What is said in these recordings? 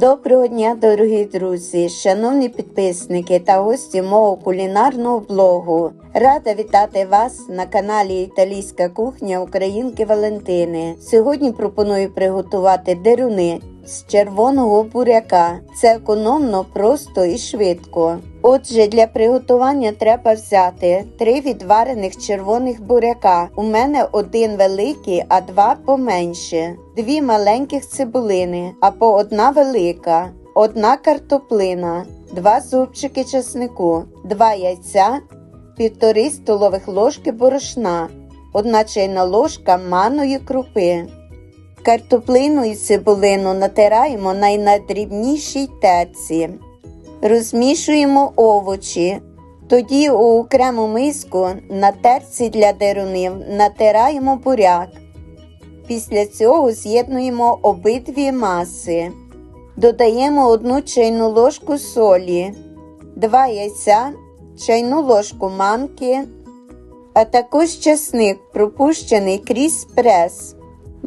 Доброго дня, дорогі друзі, шановні підписники та гості мого кулінарного блогу. Рада вітати вас на каналі Італійська кухня Українки Валентини. Сьогодні пропоную приготувати деруни з червоного буряка. Це економно, просто і швидко. Отже, для приготування треба взяти три відварених червоних буряка. У мене один великий, а два поменше, дві маленьких цибулини або одна велика, одна картоплина, два зубчики чеснику, два яйця, півтори столових ложки борошна, одна чайна ложка манної крупи. Картоплину і цибулину натираємо на найдрібнішій терці. Розмішуємо овочі. Тоді у окрему миску на терці для дерунів натираємо буряк. Після цього з'єднуємо обидві маси. Додаємо одну чайну ложку солі, два яйця, чайну ложку манки, а також часник, пропущений крізь прес.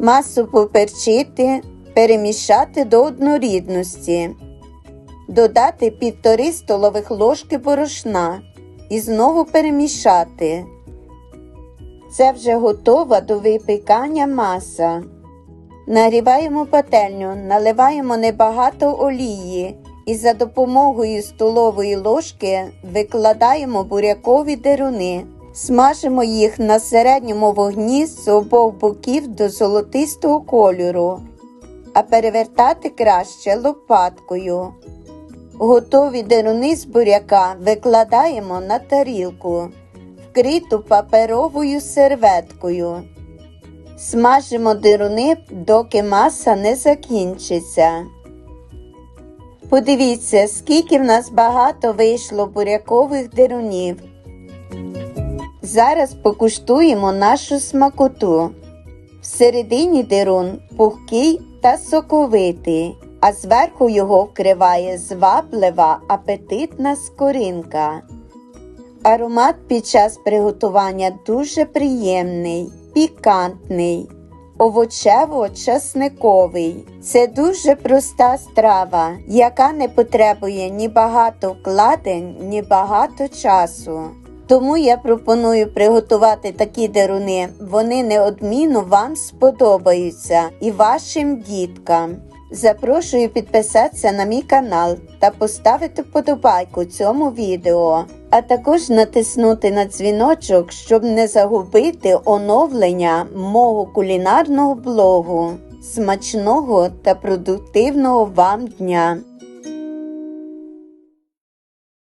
Масу поперчити, перемішати до однорідності додати півтори столових ложки борошна і знову перемішати. Це вже готова до випікання маса. Нагріваємо пательню, наливаємо небагато олії і за допомогою столової ложки викладаємо бурякові деруни. Смажимо їх на середньому вогні з обох боків до золотистого кольору, а перевертати краще лопаткою. Готові деруни з буряка викладаємо на тарілку, вкриту паперовою серветкою. Смажимо деруни, доки маса не закінчиться. Подивіться, скільки в нас багато вийшло бурякових дерунів. Зараз покуштуємо нашу смакоту. Всередині дерун пухкий та соковитий а зверху його вкриває зваблива апетитна скоринка. Аромат під час приготування дуже приємний, пікантний, овочево-часниковий. Це дуже проста страва, яка не потребує ні багато вкладень, ні багато часу. Тому я пропоную приготувати такі деруни. Вони неодмінно вам сподобаються і вашим діткам. Запрошую підписатися на мій канал та поставити вподобайку цьому відео, а також натиснути на дзвіночок, щоб не загубити оновлення мого кулінарного блогу. Смачного та продуктивного вам дня!